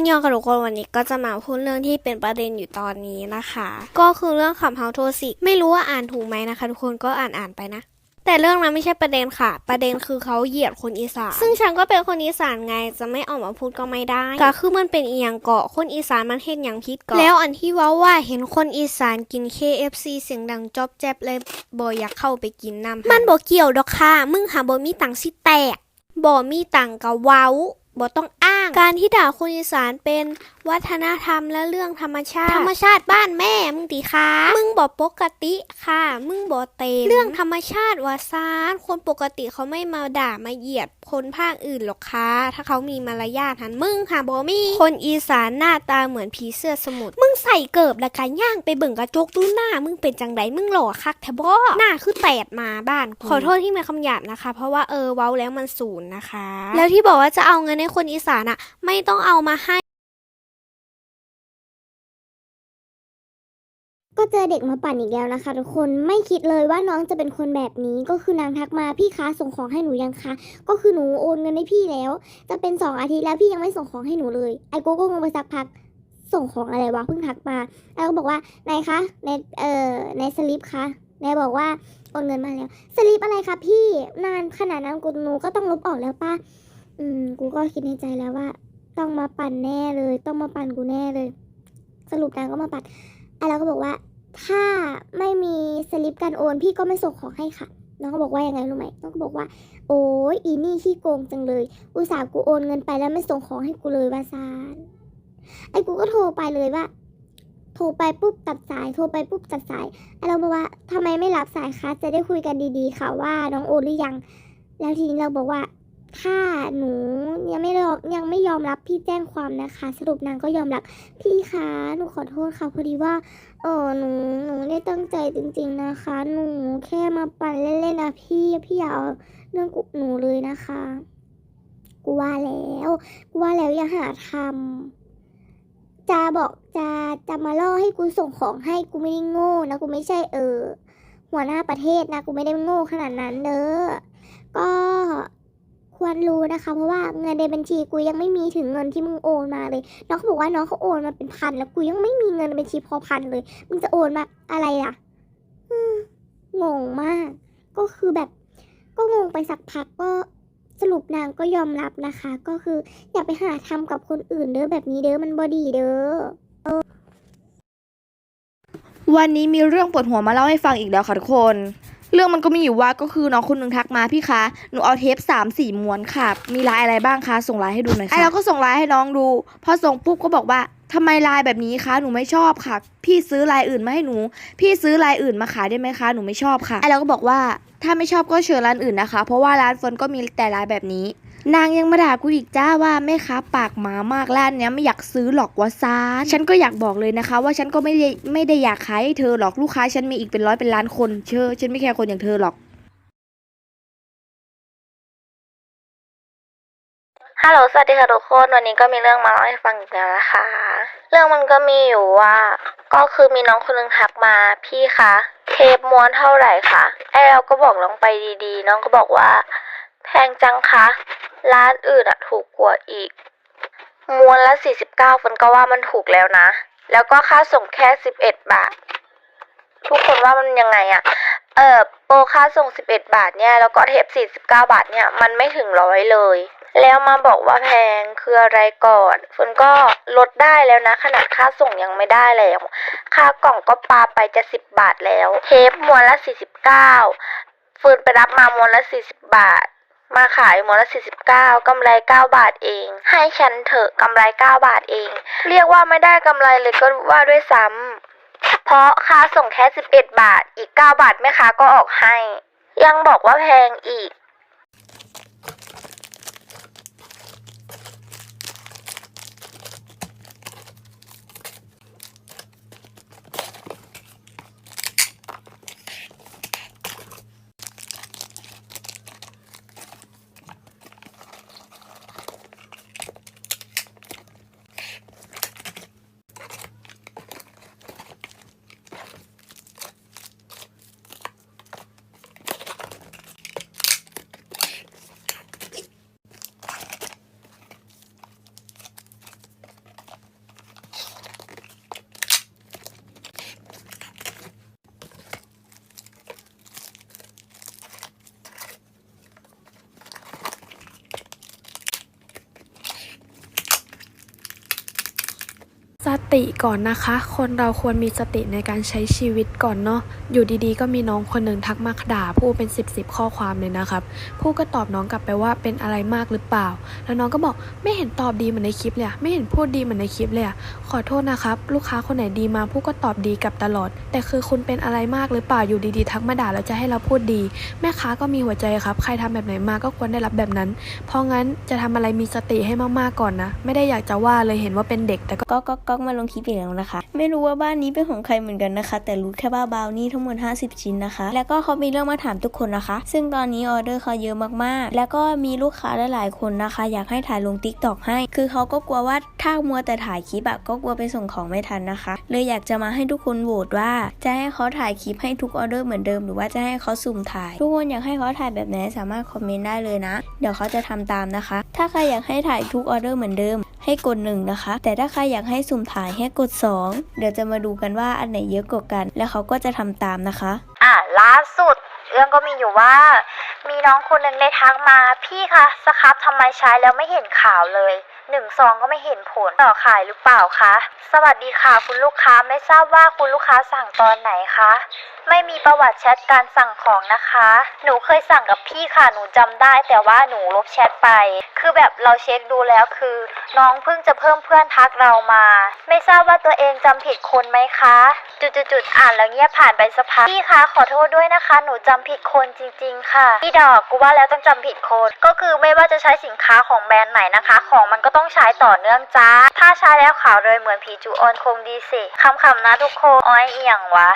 นยองกับทุกคนวันนี้ก็จะมาพูดเรื่องที่เป็นประเด็นอยู่ตอนนี้นะคะ ก็คือเรื่องขับเฮาโทสิไม่รู้ว่าอ่านถูกไหมนะคะ ทุกคนก็อ่านอ่านไปนะ แต่เรื่องนั้นไม่ใช่ประเด็นค่ะ ประเด็นคือเขาเหยียดคนอีสานซึ่งฉันก็เป็นคนอีสานไงจะไม่ออกมาพูดก็ไม่ได้ก็คือมันเป็นเอียงเกาะคนอีสานมันเห็นอย่างพิษเกาะแล้วอันที่ว่าว่าเห็นคนอีสานกิน KFC เสียงดังจอบแจ๊บเลยบ่อยากเข้าไปกินน้ำมันบ่เกี่ยวดอกค่ะมึงหาบ่มีตังสิแตกบ่มีตังกะเว้า บ่ต้องอ้าง การที่ด่าคนอีสานเป็นวัฒนธรรมและเรื่องธรรมชาติ ธรรมชาติบ้านแม่มึงตีค่ะมึงบ่ปกติค่ะ มึงบ่เต็มเรื่องธรรมชาติวาซานคนปกติเขาไม่มาด่ามาเหยียดคนภาคอื่นหรอกค่ะถ้าเขามีมารยาทหันมึงค่ะบ่มี คนอีสานหน้าตาเหมือนผีเสื้อสมุทรมึงใส่เกิบแล้วกันย่างไปเบิ่งกระจกดูหน้า มึงเป็นจังไดมึงหล่อคักแทบ่หน้าคือแตดมาบ้านกูขอโทษที่มีคำหยาบนะคะ เพราะว่าเออเว้าแล้วมันศูนย์นะคะ แล้วที่บอกว่าจะเอาเงินให้คนอีสานอะไม่ต้องเอามาให้ ก็เจอเด็กมาปั่นอีกแล้วนะคะ ทุกคนไม่คิดเลยว่าน้องจะเป็นคนแบบนี้ก็คือนางทักมาพี่คะส่งของให้หนูยังคะ ก็คือหนูโอนเงินให้พี่แล้ว จะเป็นสองอาทิตย์แล้วพี่ยังไม่ส่งของให้หนูเลยไอ้โก้ก็งงไปสักพักส่งของอะไรวะเพิ่งทักมา แล้วก็บอกว่าไหนคะในเอ่อในสลิปคะนายบอกว่าโอนเงินมาแล้ว สลิปอะไรคะพี่นานขนาดนั้นกูหนูก็ต้องลบออกแล้วป่ะ อืม กูก็คิดในใจแล้วว่า ต้องมาปั่นแน่เลย ต้องมาปั่นกูแน่เลย สรุปนางก็มาปั่นไอ้เราก็บอกว่า ถ้าไม่มีสลิปการโอน พี่ก็ไม่ส่งของให้ค่ะน้องก็บอกว่ายังไงรู้ไหมน้องก็บอกว่า โอ้ยอีนี่ขี้โกงจังเลย อุตส่าห์กูโอนเงินไปแล้วไม่ส่งของให้กูเลยวาซานไอ้กูก็โทรไปเลยว่า โทรไปปุ๊บตัดสาย โทรไปปุ๊บตัดสายไอ้เราบอกว่าทำไมไม่รับสายคะ จะได้คุยกันดีๆค่ะว่าน้องโอนหรือยัง แล้วทีนี้เราบอกว่า ถ้าหนูยังไม่ยอมยังไม่ยอมรับพี่แจ้งความนะคะ สรุปนางก็ยอมรับพี่คะหนูขอโทษค่ะพอดีว่าเออหนูหนูไม่ได้ตั้งใจจริง ๆนะคะ หนูแค่มาปั่นเล่นๆนะพี่พี่อย่าเอาเรื่องกุหนูเลยนะคะ กูว่าแล้วกูว่าแล้วอย่าหาทำจะบอกจะจะมาล่อให้กูส่งของให้กูไม่ได้โง่นะกูไม่ใช่เออหัวหน้าประเทศนะกูไม่ได้โง่ขนาดนั้นเด้อก็ ควรรู้นะคะ เพราะว่าเงินในบัญชีกูยังไม่มีถึงเงินที่มึงโอนมาเลย น้องเขาบอกว่าน้องเขาโอนมาเป็นพันแล้วกูยังไม่มีเงินในบัญชีพอพันเลย มึงจะโอนมาอะไรอะงงมาก ก็คือแบบ ก็งงไปสักพักก็สรุปนางก็ยอมรับนะคะ ก็คืออย่าไปหาทำกับคนอื่นเด้อแบบนี้เด้อมันบอดีเด้อวันนี้มีเรื่องปวดหัวมาเล่าให้ฟังอีกแล้วค่ะทุกคน เรื่องมันก็มีอยู่ว่าก็คือน้องคนหนึ่งทักมาพี่คะหนูเอาเทปสามสี่ม้วนค่ะ มีลายอะไรบ้างคะส่งลายให้ดูหน่อยค่ะไอ้เราก็ส่งลายให้น้องดู พอส่งปุ๊บก็บอกว่าทำไมลายแบบนี้คะหนูไม่ชอบค่ะ พี่ซื้อลายอื่นมาให้หนู พี่ซื้อลายอื่นมาขายได้ไหมคะหนูไม่ชอบค่ะไอ้เราก็บอกว่าถ้าไม่ชอบก็เชิญร้านอื่นนะคะ เพราะว่าร้านเฟิร์นก็มีแต่ลายแบบนี้ นางยังมาด่ากูอีกจ้าว่าแม่ค้าปากหมามากร้านเนี้ยไม่อยากซื้อหรอกวะซานฉันก็อยากบอกเลยนะคะ ว่าฉันก็ไม่ได้ไม่ได้อยากขายให้เธอหรอกลูกค้าฉันมีอีกเป็นร้อยเป็นล้านคนเชื่อฉันไม่แคร์คนอย่างเธอหรอกฮัลโหลสวัสดีค่ะทุกคนวันนี้ก็มีเรื่องมาเล่าให้ฟังอีกแล้วนะคะ เรื่องมันก็มีอยู่ว่า ก็คือมีน้องคนนึงทักมาพี่คะเทปม้วนเท่าไหร่คะไอเราก็บอกน้องไปดีๆ น้องก็บอกว่า แพงจังคะ ร้านอื่นอะถูกกว่าอีกม้วนละสี่สิบเก้าฝนก็ว่ามันถูกแล้วนะ แล้วก็ค่าส่งแค่สิบเอ็ดบาท ทุกคนว่ามันยังไงอะเออโปรค่าส่งสิบเอ็ดบาทเนี่ยแล้วก็เทปสี่สิบเก้าบาทเนี่ยมันไม่ถึงร้อยเลย แล้วมาบอกว่าแพงคืออะไรก่อนฝนก็ลดได้แล้วนะ ขนาดค่าส่งยังไม่ได้แล้ว ค่ากล่องก็ปาไปจะสิบบาทแล้ว เทปมวนละสี่สิบเก้าฟืนไปรับมามวนละสี่สิบบาท มาขายหมอนละสี่สิบเก้ากำไรเก้าบาทเอง ให้ฉันเถอะกำไรเก้าบาทเอง เรียกว่าไม่ได้กำไรเลยก็ว่าด้วยซ้ำเพราะค่าส่งแค่สิบเอ็ดบาทอีกเก้าบาทแม่ค้าก็ออกให้ ยังบอกว่าแพงอีก ติก่อนนะคะ คนเราควรมีสติในการใช้ชีวิตก่อนเนาะ อยู่ดีๆ ก็มีน้องคนหนึ่งทักมาด่าผู้เป็น 10บสข้อความเลยนะครับ ผู้ก็ตอบน้องกลับไปว่าเป็นอะไรมากหรือเปล่า แล้วน้องก็บอกไม่เห็นตอบดีเหมือนในคลิปเลยอะไม่เห็นพูดดีเหมือนในคลิปเลยอะขอโทษนะครับ ลูกค้าคนไหนดีมาผู้ก็ตอบดีกับตลอด แต่คือคุณเป็นอะไรมากหรือเปล่า อยู่ดีๆ ทักมาด่าแล้วจะให้เราพูดดี แม่ค้าก็มีหัวใจครับ ใครทำแบบไหนมาก็ควรได้รับแบบนั้น เพราะงั้นจะทำอะไรมีสติให้มากๆก่อนนะ ไม่ได้อยากจะว่าเลยเห็นว่าเป็นเด็กแต่ก็ก็ก็มาลงคลิปอีกแล้วนะคะ ไม่รู้ว่าบ้านนี้เป็นของใครเหมือนกันนะคะ แต่รู้แค่ว่าบาวนี่ทั้งหมด 50 ชิ้นนะคะ แล้วก็เขามีเรื่องมาถามทุกคนนะคะ ซึ่งตอนนี้ออเดอร์เขาเยอะมากๆ แล้วก็มีลูกค้าหลายๆคนนะคะ อยากให้ถ่ายลง t ิ k t o k ให้ คือเขาก็กลัวว่าถ้ามัวแต่ถ่ายคลิปอะก็กลัวไปส่งของไม่ทันนะคะ เลยอยากจะมาให้ทุกคนโหวตว่า จะให้เขาถ่ายคลิปให้ทุกออเดอร์เหมือนเดิมหรือว่าจะให้เขาสุ่มถ่าย ทุกคนอยากให้เขาถ่ายแบบไหนสามารถคอมเมนต์ได้เลยนะ เดี๋ยวเขาจะทำตามนะคะ ถ้าใครอยากให้ถ่ายทุกออเดอร์เหมือนเดิม ให้กดหนึ่งนะคะ แต่ถ้าใครอยากให้สุ่มถ่ายให้กด 2 เดี๋ยวจะมาดูกันว่าอันไหนเยอะกว่ากัน แล้วเขาก็จะทำตามนะคะ อะล่าสุดเรื่องก็มีอยู่ว่า มีน้องคนหนึ่งได้ทักมา พี่คะสครับทำไมใช้แล้วไม่เห็นข่าวเลยหนึ่งซองก็ไม่เห็นผลต่อขายหรือเปล่าคะ สวัสดีค่ะคุณลูกค้าไม่ทราบว่าคุณลูกค้าสั่งตอนไหนคะไม่มีประวัติแชทการสั่งของนะคะ หนูเคยสั่งกับพี่ค่ะ หนูจำได้ แต่ว่าหนูลบแชทไป คือแบบเราเช็คดูแล้วคือ น้องเพิ่งจะเพิ่มเพื่อนทักเรามา ไม่ทราบว่าตัวเองจำผิดคนไหมคะ จุดๆๆอ่านแล้วเงียบผ่านไปสักพักพี่คะขอโทษด้วยนะคะ หนูจำผิดคนจริง ๆ ค่ะ พี่ดอกกูว่าแล้วต้องจำผิดคน ก็คือไม่ว่าจะใช้สินค้าของแบรนด์ไหนนะคะ ของมันก็ต้องใช้ต่อเนื่องจ้า ถ้าใช้แล้วขาวเลยเหมือนผีจูออนคงดีสิคำๆนะทุกคนอ้อยเอียงวะ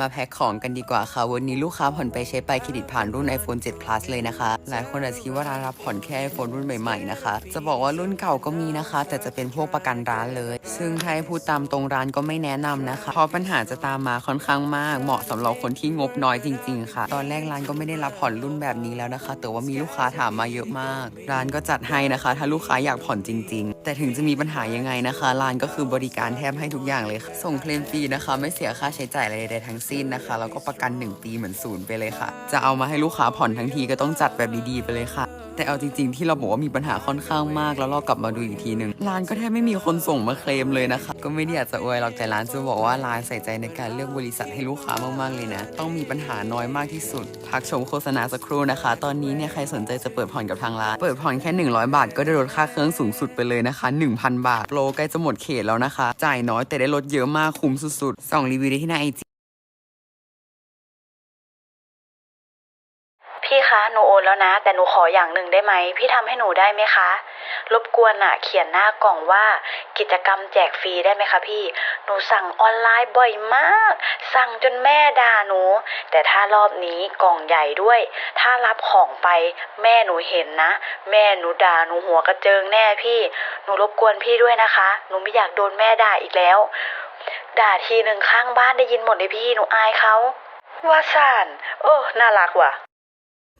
มาแพ็คของกันดีกว่าค่ะ วันนี้ลูกค้าผ่อนไปใช้ไปเครดิตผ่านรุ่น iPhone 7 Plus เลยนะคะ หลายคนอาจจะคิดว่าร้านรับผ่อนแค่ iPhone รุ่นใหม่ๆนะคะ จะบอกว่ารุ่นเก่าก็มีนะคะ แต่จะเป็นพวกประกันร้านเลย ซึ่งถ้าให้พูดตามตรงร้านก็ไม่แนะนำนะคะ เพราะปัญหาจะตามมาค่อนข้างมาก เหมาะสำหรับคนที่งบน้อยจริง ๆ ค่ะ ตอนแรกร้านก็ไม่ได้รับผ่อนรุ่นแบบนี้แล้วนะคะ แต่ว่ามีลูกค้าถามมาเยอะมาก ร้านก็จัดให้นะคะ ถ้าลูกค้าอยากผ่อนจริง ๆ แต่ถึงจะมีปัญหายังไงนะคะ ร้านก็คือบริการแทบให้ทุกอย่างเลยส่งเคลมฟรีนะคะ ไม่เสียค่าใช้จ่ายอะไรใดทั้งสิ้นนะคะ แล้วก็ประกัน 1 ปีเหมือนศูนย์ไปเลยค่ะ จะเอามาให้ลูกค้าผ่อนทั้งทีก็ต้องจัดแบบดีๆไปเลยค่ะ แต่เอาจริง ๆ ที่เราบอกว่ามีปัญหาค่อนข้างมาก แล้วเรากลับมาดูอีกทีหนึ่งร้านก็แทบไม่มีคนส่งมาเคลมเลยนะคะ ก็ไม่ได้อยากจะอวยหรอกแต่ร้านจะบอกว่าร้านใส่ใจในการเลือกบริษัทให้ลูกค้ามากๆเลยนะ ต้องมีปัญหาน้อยมากที่สุดพักชมโฆษณาสักครู่นะคะ ตอนนี้เนี่ยใครสนใจจะเปิดผ่อนกับทางร้าน เปิดผ่อนแค่ 100 บาท ก็ได้ลดค่าเครื่องสูงสุดไปเลยนะคะ 1,000 บาทโปรใกล้จะหมดเขตแล้วนะคะ จ่ายน้อยแต่ได้ลดเยอะมากคุ้มสุดๆส่องรีวิวได้ที่หน้าไอจ พี่คะหนูโอนแล้วนะ แต่หนูขออย่างหนึ่งได้ไหม พี่ทำให้หนูได้ไหมคะ รบกวนอะเขียนหน้ากล่องว่ากิจกรรมแจกฟรีได้ไหมคะพี่ หนูสั่งออนไลน์บ่อยมาก สั่งจนแม่ด่าหนู แต่ถ้ารอบนี้กล่องใหญ่ด้วย ถ้ารับของไปแม่หนูเห็นนะ แม่หนูด่าหนูหัวกระเจิงแน่พี่ หนูรบกวนพี่ด้วยนะคะ หนูไม่อยากโดนแม่ด่าอีกแล้ว ด่าทีหนึ่งข้างบ้านได้ยินหมดเลยพี่ หนูอายเขาว่าสานโอ้ น่ารักว่ะ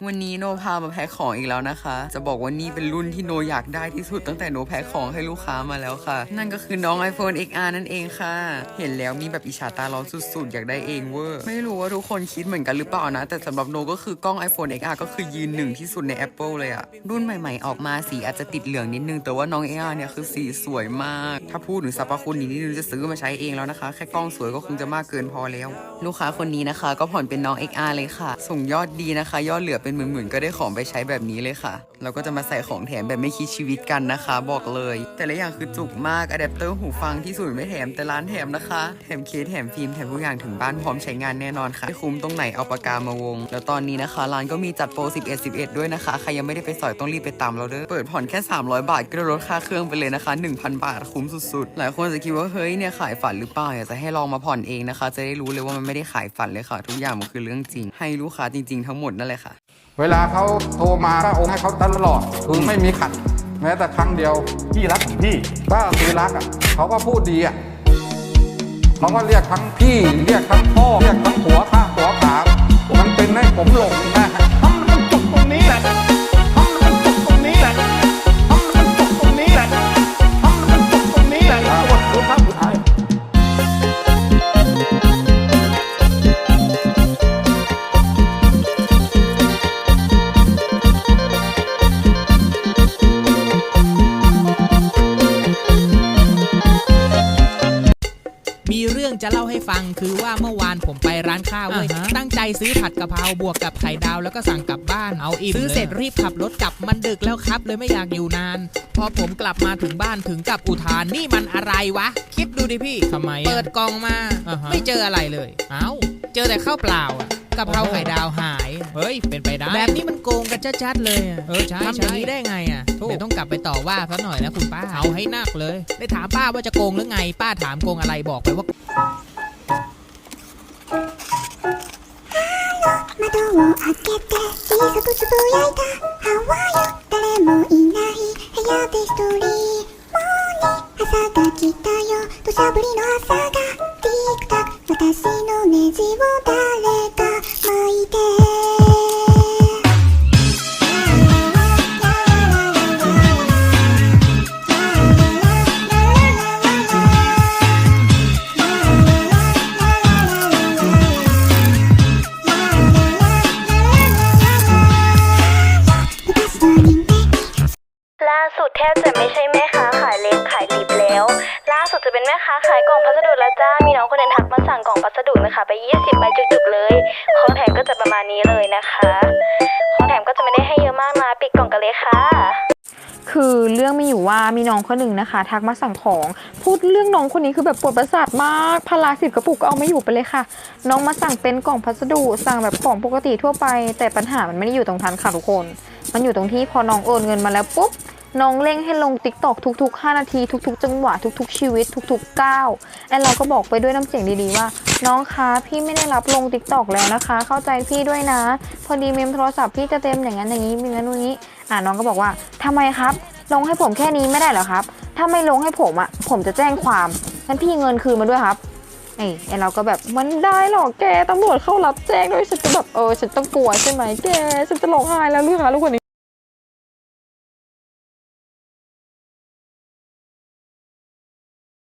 วันนี้โนพามาแพ็คของอีกแล้วนะคะ จะบอกว่านี่เป็นรุ่นที่โนอยากได้ที่สุดตั้งแต่โนแพ็คของให้ลูกค้ามาแล้วค่ะ นั่นก็คือน้อง iPhone XR นั่นเองค่ะ เห็นแล้วมีแบบอิจฉาตาร้อนสุดๆ อยากได้เองเวอร์ ไม่รู้ว่าทุกคนคิดเหมือนกันหรือเปล่านะ แต่สำหรับโนก็คือกล้อง iPhone XR ก็คือยืนหนึ่งที่สุดใน Apple เลยอะรุ่นใหม่ๆ ออกมาสีอาจจะติดเหลืองนิดนึง แต่ว่าน้อง XR เนี่ยคือสีสวยมาก ถ้าพูดถึงสรรพคุณนี้นี่จะซื้อมาใช้เองแล้วนะคะ แค่กล้องสวยก็คงจะมากเกินพอแล้ว ลูกค้าคนนี้นะคะ ก็ผ่อนเป็นน้อง XR เลยค่ะ ส่งยอดดีนะคะ ยอดเหลือเป็นหมื่นๆ ก็ได้ของไปใช้แบบนี้เลยค่ะ เราก็จะมาใส่ของแถมแบบไม่คิดชีวิตกันนะคะ บอกเลย แต่ละอย่างคือจุกมากอะแดปเตอร์หูฟังที่ศูนย์ไม่แถมแต่ร้านแถมนะคะ แถมเคสแถมฟิล์มแถมทุกอย่างถึงบ้านพร้อมใช้งานแน่นอนค่ะไม่คุ้มตรงไหนเอาปากกามาวง แล้วตอนนี้นะคะร้านก็มีจัดโปร 11 11 ด้วยนะคะ ใครยังไม่ได้ไปสอยต้องรีบไปตามเราเด้อ เปิดผ่อนแค่ 300 บาทก็ลดค่าเครื่องไปเลยนะคะ 1,000 บาทคุ้มสุดๆ หลายคนจะคิดว่าเฮ้ยเนี่ยขายฝันหรือเปล่าอยากจะให้ลองมาผ่อนเองนะคะ จะได้รู้เลยว่ามันไม่ได้ขายฝันเลยค่ะ ทุกอย่างมันคือเรื่องจริง ให้ลูกค้าจริง ๆ ทั้งหมดนั่นแหละค่ะ เวลาเขาโทรมาก็โอนให้เขาตลอดคือไม่มีขัด แม้แต่ครั้งเดียว พี่รักของพี่ ก็คือรักอะเขาก็พูดดีอะเขาก็เรียกทั้งพี่ เรียกทั้งพ่อเรียกทั้งผัวข้าผัวขามันเป็นให้ผมหลงนะฮะทำมันจบตรงนี้แหละ จะเล่าให้ฟังคือว่าเมื่อวานผมไปร้านข้าวเว้ย ตั้งใจซื้อผัดกะเพราบวกกับไข่ดาวแล้วก็สั่งกลับบ้าน เอาอิ่มซื้อเสร็จรีบขับรถกลับมันดึกแล้วครับ เลยไม่อยากอยู่นาน พอผมกลับมาถึงบ้านถึงกับอุทานนี่มันอะไรวะ คิดดูดิพี่ทำไม เปิดกล่องมา ไม่เจออะไรเลย เอ้า เจอแต่ข้าวเปล่าอะ กะเพราไข่ดาวหาย เฮ้ย เป็นไปได้ แบบนี้มันโกงกันชัดๆเลยอะเออใช่ทำอย่างนี้ได้ไงอ่ะเดี๋ยวต้องกลับไปต่อว่าซะหน่อยนะคุณป้า เอาให้หนักเลย ได้ถามป้าว่าจะโกงหรือไง ป้าถามโกงอะไรบอกไปว่า 窓を開けて小さくつぶやいた「ハワイ誰もいない部屋で一人もうに朝が来たよ土砂降りの朝が ประมาณนี้เลยนะคะของแถมก็จะไม่ได้ให้เยอะมากนะปิดกล่องกันเลยค่ะ คือเรื่องมีอยู่ว่ามีน้องคนหนึ่งนะคะ ทักมาสั่งของ พูดเรื่องน้องคนนี้คือแบบปวดประสาทมากพาราสิบกระปุกก็เอาไม่อยู่ไปเลยค่ะ น้องมาสั่งเป็นกล่องพัสดุสั่งแบบของปกติทั่วไป แต่ปัญหามันไม่ได้อยู่ตรงทันค่ะทุกคน มันอยู่ตรงที่พอน้องโอนเงินมาแล้วปุ๊บ น้องเร่งให้ลงติ๊กตอกทุก ๆ 5 นาที ทุก ๆ จังหวะทุก ๆ ชีวิต ทุก ๆ ก้าวแอนเราก็บอกไปด้วยน้ำเสียงดีๆว่า น้องคะพี่ไม่ได้รับลงติ๊กตอกแล้วนะคะ เข้าใจพี่ด้วยนะ พอดีเมมโทรศัพท์พี่จะเต็มอย่างนั้นอย่างนี้มีงั้นอย่างนี้ อ่าน้องก็บอกว่าทำไมครับ ลงให้ผมแค่นี้ไม่ได้เหรอครับ ถ้าไม่ลงให้ผมอะผมจะแจ้งความงั้นพี่เงินคืนมาด้วยครับเอ้ยไอ้เราก็แบบมันได้หรอกแกตำรวจเข้ารับแจ้งด้วยฉันจะแบบเออฉันต้องกลัวใช่ไหมแกฉันจะร้องไห้แล้วเรื่องอะไรลูกคนนี้